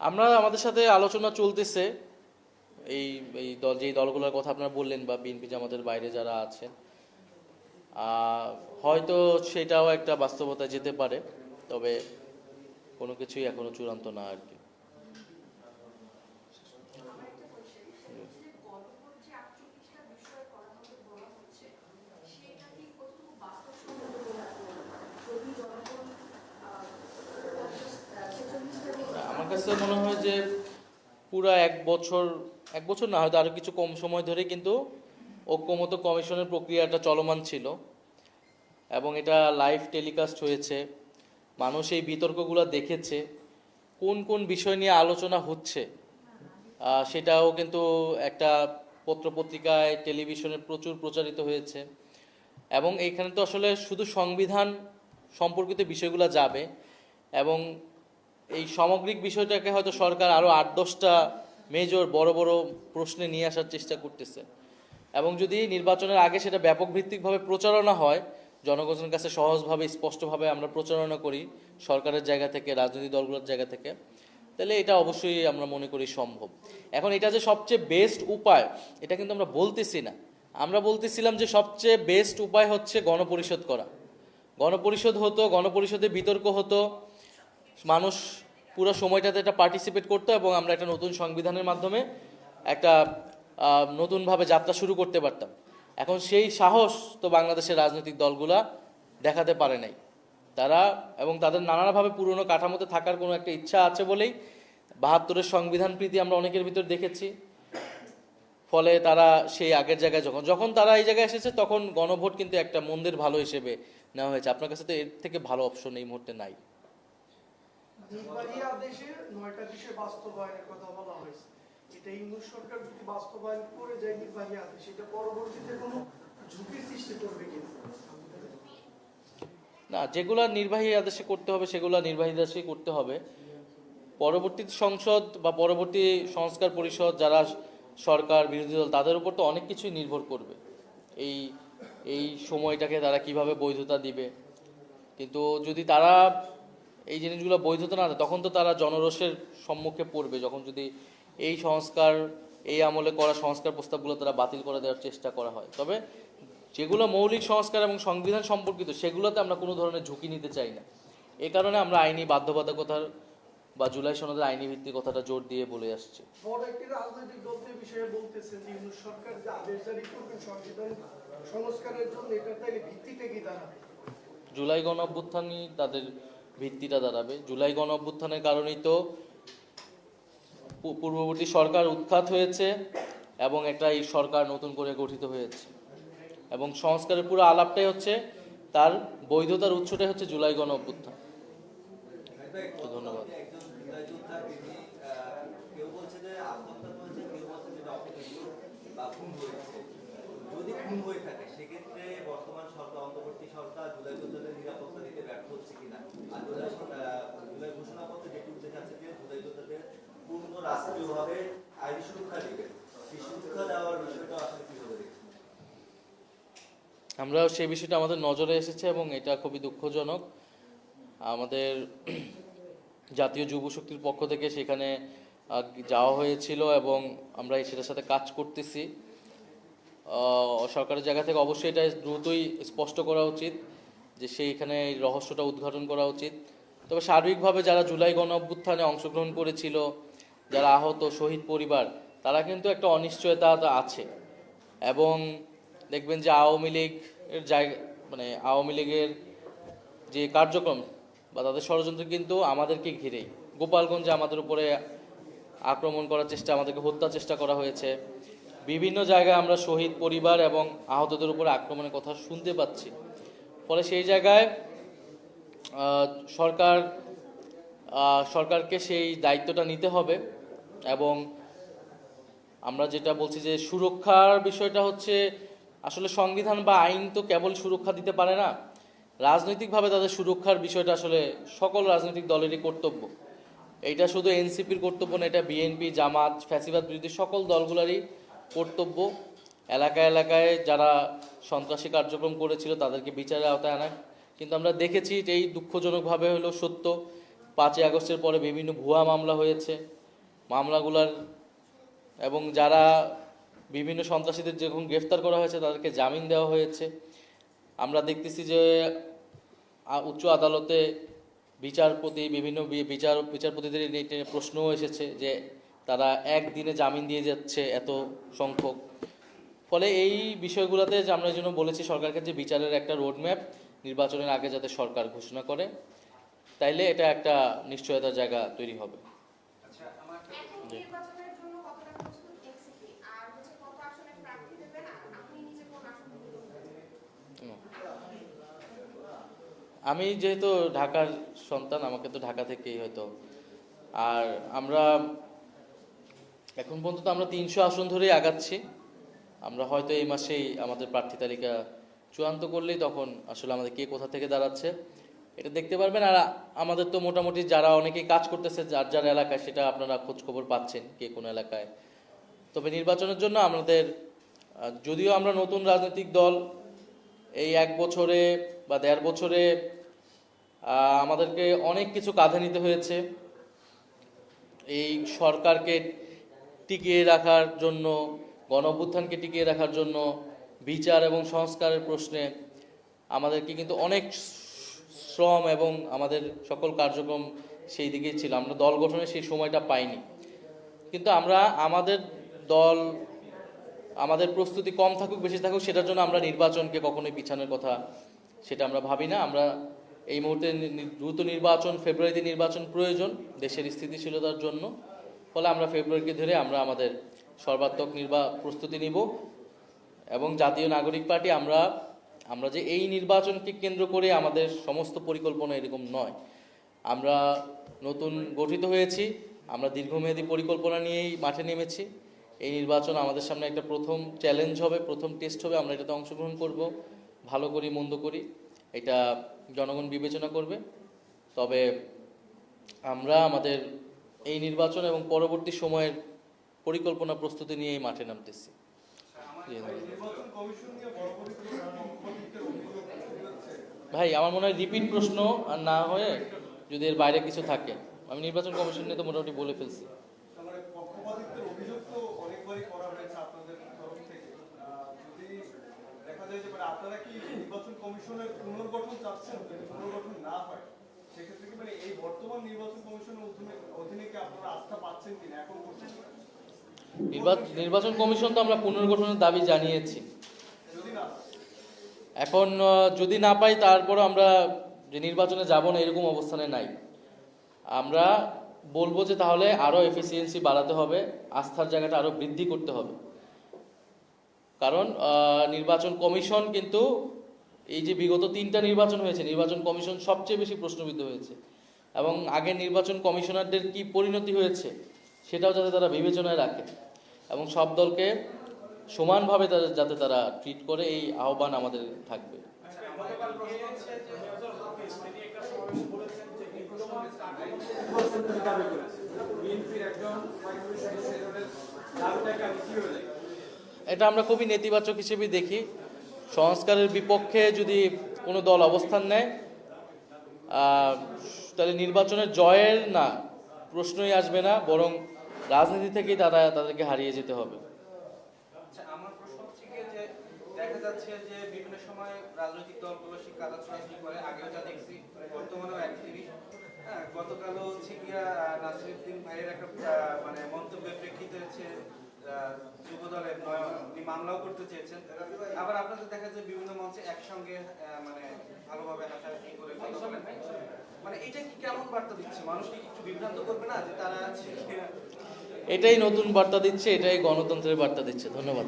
আমরা আমাদের সাথে আলোচনা চলতেছে। এই এই দল, যেই দলগুলোর কথা আপনারা বললেন বা বিএনপি আমাদের বাইরে যারা আছেন হয়তো সেটাও একটা বাস্তবতা যেতে পারে, তবে কোনো কিছুই এখনও চূড়ান্ত না আর কি আমার কাছে মনে হয় যে পুরা এক বছর এক বছর না, হয়তো আরও কিছু কম সময় ধরে কিন্তু ঐক্যমত কমিশনের প্রক্রিয়াটা চলমান ছিল। এবং এটা লাইভ টেলিকাস্ট হয়েছে, মানুষ এই বিতর্কগুলো দেখেছে, কোন কোন বিষয় নিয়ে আলোচনা হচ্ছে সেটাও কিন্তু একটা পত্রপত্রিকায়, টেলিভিশনে প্রচুর প্রচারিত হয়েছে। এবং এখানে তো আসলে শুধু সংবিধান সম্পর্কিত বিষয়গুলো যাবে, এবং এই সামগ্রিক বিষয়টাকে হয়তো সরকার আরও আট, দশটা মেজর বড় বড় প্রশ্নে নিয়ে আসার চেষ্টা করতেছে। এবং যদি নির্বাচনের আগে সেটা ব্যাপক ভিত্তিকভাবে প্রচারণা হয়, জনগণের কাছে সহজভাবে, স্পষ্টভাবে আমরা প্রচারণা করি সরকারের জায়গা থেকে, রাজনৈতিক দলগুলোর জায়গা থেকে, তাহলে এটা অবশ্যই আমরা মনে করি সম্ভব। এখন এটা যে সবচেয়ে বেস্ট উপায়, এটা কিন্তু আমরা বলতেছি না। আমরা বলতেছিলাম যে সবচেয়ে বেস্ট উপায় হচ্ছে গণপরিষদ করা। গণপরিষদ হতো, গণপরিষদে বিতর্ক হতো মানুষ পুরো সময়টাতে এটা পার্টিসিপেট করতো এবং আমরা একটা নতুন সংবিধানের মাধ্যমে একটা নতুনভাবে যাত্রা শুরু করতে পারতাম। এখন সেই সাহস তো বাংলাদেশের রাজনৈতিক দলগুলা দেখাতে পারে নাই। তারা এবং তাদের নানাভাবে পুরনো কাঠামোতে থাকার কোনো একটা ইচ্ছা আছে বলেই বাহাত্তরের সংবিধান প্রীতি আমরা অনেকের ভিতর দেখেছি। ফলে তারা সেই আগের জায়গায় যখন যখন তারা এই জায়গায় এসেছে তখন গণভোট কিন্তু একটা মন্দির ভালো হিসেবে নেওয়া হয়েছে। আপনার কাছে তো এর থেকে ভালো অপশন এই মুহূর্তে নাই। নয়টা বাস্তবায়নের কথা বলা হয়েছে। এটা ইংলিশ সরকার যদি বাস্তবায়ন করে যায় নির্বাহী আদেশ, এটা পরবর্তীতে কোনো সৃষ্টি করবে কিনা না? যেগুলো নির্বাহী আদেশে করতে হবে, সেগুলো নির্বাহী আদেশে করতে হবে। পরবর্তী সংসদ বা পরবর্তী সংস্কার পরিষদ, যারা সরকার, বিরোধী দল, তাদের উপর তো অনেক কিছুই নির্ভর করবে। এই এই সময়টাকে তারা কীভাবে বৈধতা দিবে? কিন্তু যদি তারা এই জিনিসগুলো বৈধতা না তখন তো তারা জনরোষের সম্মুখে পড়বে। যখন যদি এই সংস্কার এই আমলে করা সংস্কার প্রস্তাবগুলো তারা বাতিল করে দেওয়ার চেষ্টা করা হয়। তবে যেগুলো মৌলিক সংস্কার এবং সংবিধান সম্পর্কিত সেগুলোতে আমরা কোনো ধরনের ঝুঁকি নিতে চাই না। এ কারণে আমরা আইনি বাধ্যবাধকতার বা জুলাই সনদের আইনি ভিত্তিক কথাটা জোর দিয়ে বলে আসছে। বড় একটি রাজনৈতিক দল তো বিষয়ে বলতেছে যে ইংলিশ সরকার যে আদেশ জারি করবেন সংবিধান সংস্কারের জন্য এটা তাইলে ভিত্তিতে কি দাঁড়াবে জুলাই গণ অভ্যুত্থানই তাদের ভিত্তিটা দাঁড়াবে। জুলাই গণ অভ্যুত্থানের কারণেই তো পূর্ববর্তী সরকার উৎখাত হয়েছে এবং একটা এই সরকার নতুন করে গঠিত হয়েছে। এবং সংস্কারের পুরো আলাপটাই হচ্ছে তার বৈধতার উৎসটাই হচ্ছে জুলাই গণ অভ্যুত্থান ধন্যবাদ। যদি খুন হয়ে থাকে, সেক্ষেত্রে বর্তমান সরকার, অন্তর্বর্তী সরকার জুলাই যোদ্ধাদের হচ্ছে কিনা? আর আছে যে পূর্ণ রাষ্ট্রীয়ভাবে সুরক্ষা দিবে। সেই সুরক্ষা দেওয়ার বিষয়টা আসলে আমরা সেই বিষয়টা আমাদের নজরে এসেছে এবং এটা খুবই দুঃখজনক। আমাদের জাতীয় যুব শক্তির পক্ষ থেকে সেখানে যাওয়া হয়েছিল এবং আমরা সেটার সাথে কাজ করতেছি। সরকারের জায়গা থেকে অবশ্যই এটা দ্রুতই স্পষ্ট করা উচিত। যে সেইখানে রহস্যটা উদ্ঘাটন করা উচিত। তবে সার্বিকভাবে যারা জুলাই গণ অভ্যুত্থানে অংশগ্রহণ করেছিল, যারা আহত, শহীদ পরিবার, তারা কিন্তু একটা অনিশ্চয়তা আছে। এবং দেখবেন যে আওয়ামী লীগের জায়গা মানে আওয়ামী লীগের যে কার্যক্রম বা তাদের ষড়যন্ত্র কিন্তু আমাদেরকে ঘিরেই। গোপালগঞ্জে আমাদের উপরে আক্রমণ করার চেষ্টা, আমাদেরকে হত্যার চেষ্টা করা হয়েছে। বিভিন্ন জায়গায় আমরা শহীদ পরিবার এবং আহতদের উপরে আক্রমণের কথা শুনতে পাচ্ছি। ফলে সেই জায়গায় সরকার সরকারকে সেই দায়িত্বটা নিতে হবে এবং আমরা যেটা বলছি যে সুরক্ষার বিষয়টা হচ্ছে, আসলে সংবিধান বা আইন তো কেবল সুরক্ষা দিতে পারে না। রাজনৈতিকভাবে তাদের সুরক্ষার বিষয়টা আসলে সকল রাজনৈতিক দলেরই কর্তব্য। এটা শুধু এনসিপির কর্তব্য না, এটা বিএনপি, জামাত, ফ্যাসিবাদ বিরোধী সকল দলগুলোরই কর্তব্য। এলাকায় এলাকায় যারা সন্ত্রাসী কার্যক্রম করেছিল তাদেরকে বিচারের আওতায় আনা কিন্তু আমরা দেখেছি যে এই দুঃখজনকভাবে হলো সত্য, পাঁচই আগস্টের পরে বিভিন্ন ভুয়া মামলা হয়েছে। মামলাগুলার এবং যারা বিভিন্ন সন্ত্রাসীদের যখন গ্রেফতার করা হয়েছে তাদেরকে জামিন দেওয়া হয়েছে। আমরা দেখতেছি যে উচ্চ আদালতে বিচারপতি, বিভিন্ন বিচার, বিচারপতিদের প্রশ্নও এসেছে যে তারা একদিনে জামিন দিয়ে যাচ্ছে এত সংখ্যক। ফলে এই বিষয়গুলোতে যে আমরা এই জন্য বলেছি সরকারকে যে বিচারের একটা রোডম্যাপ নির্বাচনের আগে যাতে সরকার ঘোষণা করে তাইলে এটা একটা নিশ্চয়তার জায়গা তৈরি হবে? হুম। আমি যেহেতু ঢাকার সন্তান আমাকে তো ঢাকা থেকেই হয়তো। আর আমরা এখন পর্যন্ত আমরা তিনশো আসন ধরেই আগাচ্ছি। আমরা হয়তো এই মাসেই আমাদের প্রার্থী তালিকা চূড়ান্ত করলেই তখন আসলে আমাদের কে কোথা থেকে দাঁড়াচ্ছে। এটা দেখতে পারবেন। আর আমাদের তো মোটামুটি যারা অনেকেই কাজ করতেছে, যার যার এলাকায় সেটা আপনারা খোঁজ খবর পাচ্ছেন কে কোন এলাকায়। তবে নির্বাচনের জন্য আমাদের যদিও আমরা নতুন রাজনৈতিক দল, এই এক বছরে বা দেড় বছরে আমাদেরকে অনেক কিছু কাঁধে নিতে হয়েছে। এই সরকারকে টিকিয়ে রাখার জন্য গণ অভ্যুত্থানকে টিকিয়ে রাখার জন্য বিচার এবং সংস্কারের প্রশ্নে আমাদেরকে কিন্তু অনেক শ্রম এবং আমাদের সকল কার্যক্রম সেই দিকেই ছিল। আমরা দল গঠনে সেই সময়টা পাইনি। কিন্তু আমরা আমাদের দল, আমাদের প্রস্তুতি কম থাকুক, বেশি থাকুক, সেটার জন্য আমরা নির্বাচনকে কখনোই পিছানোর কথা সেটা আমরা ভাবি না। আমরা এই মুহূর্তে দ্রুত নির্বাচন, ফেব্রুয়ারিতে নির্বাচন প্রয়োজন দেশের স্থিতিশীলতার জন্য। ফলে আমরা ফেব্রুয়ারিকে ধরে আমরা আমাদের সর্বাত্মক নির্বা, প্রস্তুতি নিব। এবং জাতীয় নাগরিক পার্টি আমরা আমরা যে এই নির্বাচনকে কেন্দ্র করে আমাদের সমস্ত পরিকল্পনা এরকম নয়। আমরা নতুন গঠিত হয়েছি, আমরা দীর্ঘমেয়াদী পরিকল্পনা নিয়েই মাঠে নেমেছি। এই নির্বাচন আমাদের সামনে একটা প্রথম চ্যালেঞ্জ হবে, প্রথম টেস্ট হবে, আমরা এটাতে অংশগ্রহণ করব, ভালো করি, মন্দ করি, এটা জনগণ বিবেচনা করবে। তবে আমরা আমাদের এই নির্বাচন এবং পরবর্তী সময়ের পরিকল্পনা প্রস্তুতি নিয়ে এই মাঠে নামতেছি। ভাই, আমার মনে হয় রিপিট প্রশ্ন আর না হয়ে যদি এর বাইরে কিছু থাকে, আমি নির্বাচন কমিশন নিয়ে তো মোটামুটি বলে ফেলছি। সেক্ষেত্রে কি মানে এই বর্তমান নির্বাচন কমিশনের অধীনে কি আপনারা আস্থা পাচ্ছেন কিনা? এখন নির্বাচন কমিশন তো আমরা পুনর্গঠনের দাবি জানিয়েছি। এখন যদি না পাই তারপরে আমরা যে নির্বাচনে যাব না, এরকম অবস্থানে নাই। আমরা বলব যে তাহলে আরও এফিসিয়েন্সি বাড়াতে হবে, আস্থার জায়গাটা আরও বৃদ্ধি করতে হবে। কারণ নির্বাচন কমিশন কিন্তু এই যে বিগত তিনটা নির্বাচন হয়েছে, নির্বাচন কমিশন সবচেয়ে বেশি প্রশ্নবিদ্ধ হয়েছে। এবং আগের নির্বাচন কমিশনারদের কি পরিণতি হয়েছে সেটাও যাতে তারা বিবেচনায় রাখে এবং সব দলকে সমানভাবে তাদের যাতে তারা ট্রিট করে, এই আহ্বান আমাদের থাকবে। এটা আমরা খুবই নেতিবাচক হিসেবে দেখি। সংস্কারের বিপক্ষে যদি কোনো দল অবস্থান নেয় তাহলে নির্বাচনের জয়ের না, প্রশ্নই আসবে না, বরং রাজনীতি থেকেই তারা তাদেরকে হারিয়ে যেতে হবে। আচ্ছা আমার দেখা যাচ্ছে বিভিন্ন সময় রাজনৈতিক হ্যাঁ মানে যুব দলের করতে চেয়েছেন। আবার আপনাদের দেখা যায় বিভিন্ন মঞ্চে একসঙ্গে মানে ভালোভাবে করে মানে এটা কি কেমন বার্তা দিচ্ছে? মানুষকে একটু বিভ্রান্ত করবে না যে তারা এটাই নতুন বার্তা দিচ্ছে এটাই গণতন্ত্রের বার্তা দিচ্ছে। ধন্যবাদ।